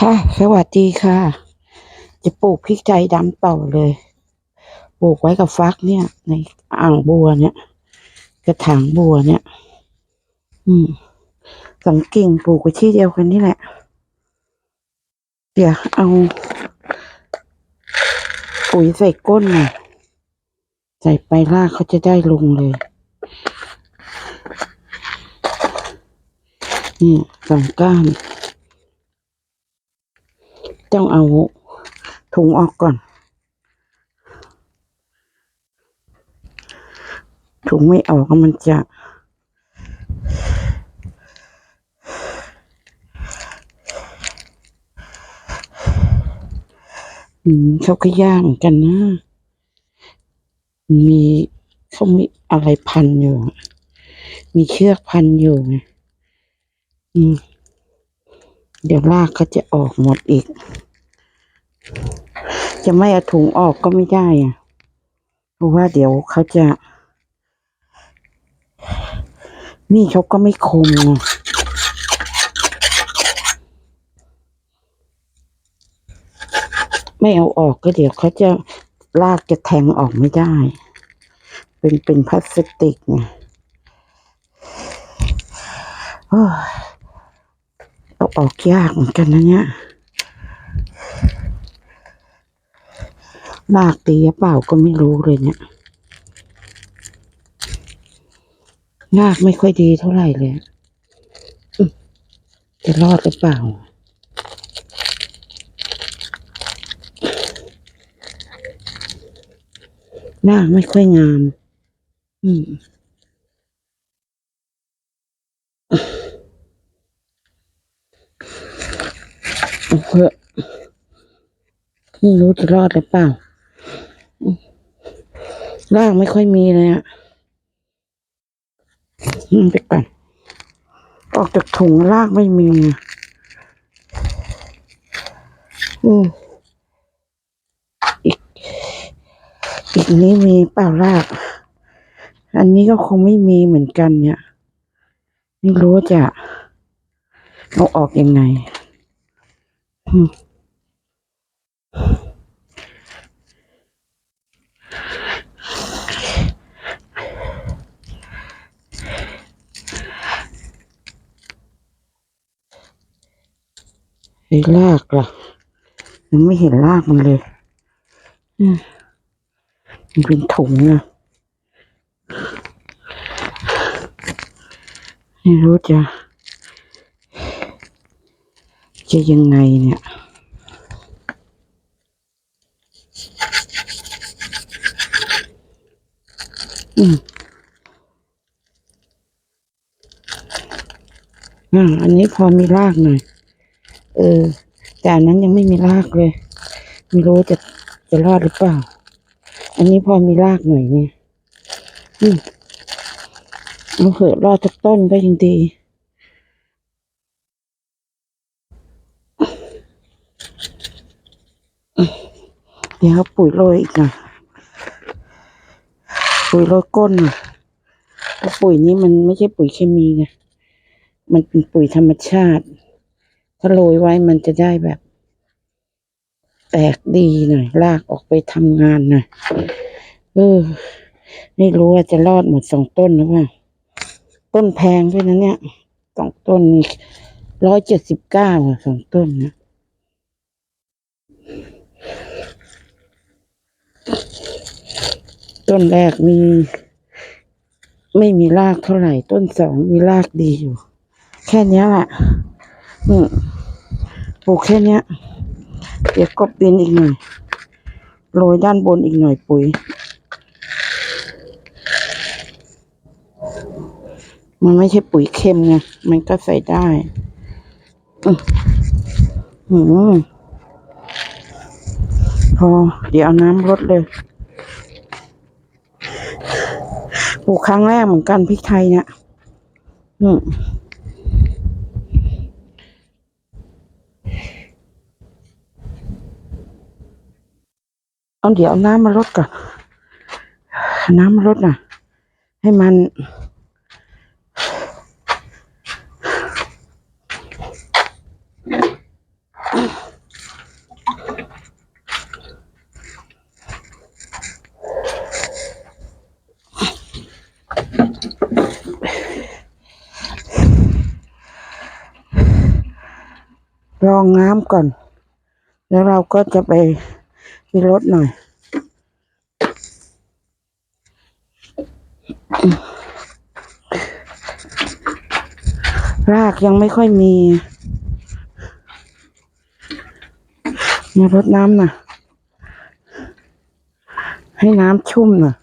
ค่ะ สวัสดีค่ะ จะปลูกพริกใจดำต่อเลย ปลูกไว้กับฟักเนี่ย ในอ่างบัวเนี่ย กระถางบัวเนี่ย อืมสองกิ่งปลูกไว้ที่เดียวกันนี่แหละ เดี๋ยวเอา ปุ๋ยใส่ก้นหน่อยใส่ไปรากเขาจะได้ลงเลย นี่สองก้าน ต้องเอาถุงออกก่อน ถุงไม่ออกก็มันจะอืมเขาก็ยากเหมือนกันนะ มีเขามีอะไรพันอยู่ มีเชือกพันอยู่ไงอืม เดี๋ยวรากก็จะออกหมดอีก จะไม่เอาถุงออกก็ไม่ได้อะเพราะว่าเดี๋ยวเขาจะ นี่เขาก็ไม่คมไงไม่เอาออกก็เดี๋ยวเขาจะลากจะแทงออกไม่ได้ เป็นเป็นพลาสติกไงโอ้ย เอาออกยากเหมือนกันนะเนี่ยลากดีเปล่าก็ไม่รู้เลยเนี่ยลากไม่ค่อยดีเท่าไหร่เลยจะรอดหรือเปล่าลากไม่ค่อยงาม อืม เถอะไม่รู้จะรอดหรือเปล่าอืมรากไม่ค่อยมีเลยอะอืมไปก่อนออกจากถุงรากไม่มีอืมอีก อีกนี้มีเปล่าราก อันนี้ก็คงไม่มีเหมือนกันเนี่ย ไม่รู้จะเอาออกยังไง ไอ้รากล่ะยังไม่เห็นรากมันเลยอืมมันเป็นถุงนะไม่รู้จะ จะยังไงเนี่ย อืมอ่าอันนี้พอมีรากหน่อย เออ แต่อันนั้นยังไม่มีรากเลย ไม่รู้จะจะรอดหรือเปล่า อันนี้พอมีรากหน่อยเนี่ย อืมเอาเหอะรอดจากต้นก็ยังดี ดี๋ยวเอาปุ๋ยโรยอีกน่อยปุ๋ยโรยก้นหน่อยเพราะปุ๋ยนี้มันไม่ใช่ปุ๋ยเคมีไงมันเป็นปุ๋ยธรรมชาติ ถ้าโรยไว้มันจะได้แบบ แตกดีหน่อยลากออกไปทำงานหน่อยเออไม่รู้ว่าจะรอดหมดสองต้นหรือเปล่าต้นแพงด้วยนะเนี่ยสองต้นนี่ร้อยเจ็ดสิบเก้าสองต้นนะ ต้นแรกมี ไม่มีรากเท่าไหร่ ต้นสองมีรากดีอยู่ แค่เนี้ยแหละอืมปลูกแค่เนี้ยเดี๋ยวกบดินอีกหน่อยโรยด้านบนอีกหน่อยปุ๋ย มันไม่ใช่ปุ๋ยเค็มไง มันก็ใส่ได้ อืม พอ เดี๋ยวเอาน้ำรดเลยปลูกครั้งแรกเหมือนกันพริกไทยเนี่ยอืมเอาเดี๋ยวเอาน้ำมาลดก่อน น้ำมาลดน่อยให้มัน รองน้ำก่อน แล้วเราก็จะไปมีรถหน่อย รากยังไม่ค่อยมีมารดน้ำน่ะ ให้น้ำชุ่มน่ะ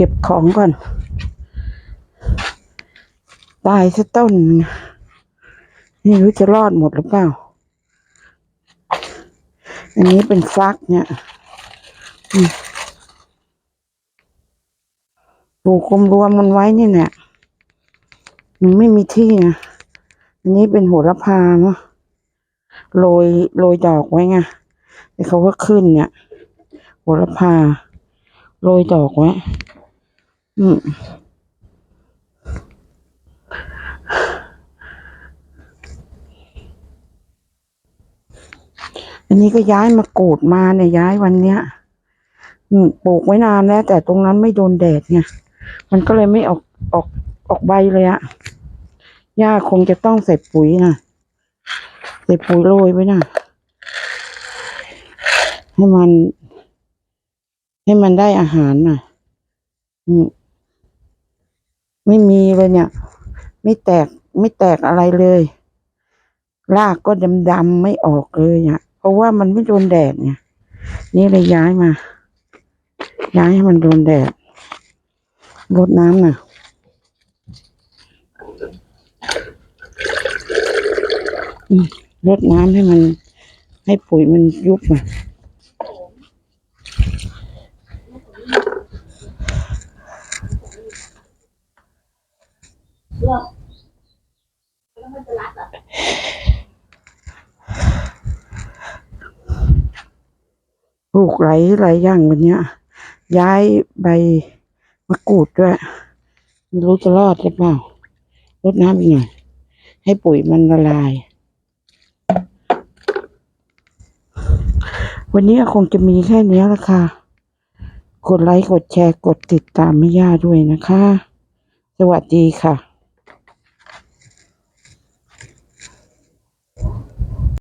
ก็บของก่อน ตายซะต้น นี่รู้จะรอดหมดหรือเปล่า อันนี้เป็นฟักเนี่ยปลูกกลมรวมมันไว้นี่แหละมันไม่มีที่นะอันนี้เป็นโหระพาเนาะโรยโรยดอกไว้ไงเดี๋ยวเขาก็ขึ้นเนี่ยโหระพาโรยดอกไว้ อืมอันนี้ก็ย้ายมากูดมาเนี่ยย้ายวันเนี้ยปลูกไว้นานแล้ว แต่ตรงนั้นไม่โดนแดดไงมันก็เลยไม่ออกออกออกใบเลยอะหญ้าคงจะต้องใส่ปุ๋ยนะใส่ปุ๋ยโรยไว้นะให้มัน ให้มันได้อาหารน่ะ อืม ไม่มีเลยเนี่ย ไม่แตกไม่แตกอะไรเลยรากก็ดำๆไม่ออกเลยเนี่ยเพราะว่ามันไม่โดนแดดไงนี่เลยย้ายมา ย้ายให้มันโดนแดดรดน้ำหน่ะอืมรดน้ำให้มัน ให้ปุ๋ยมันยุบอะ ปลูกหลายหลายอย่างวันเนี้ย ย้ายใบมะกรูดด้วยไม่รู้จะรอดหรือเปล่ารดน้ำอีกหน่อยให้ปุ๋ยมันละลาย วันนี้คงจะมีแค่นี้ละค่ะ กดไลค์ กดแชร์ กดติดตามไม่ย่าด้วยนะคะ สวัสดีค่ะ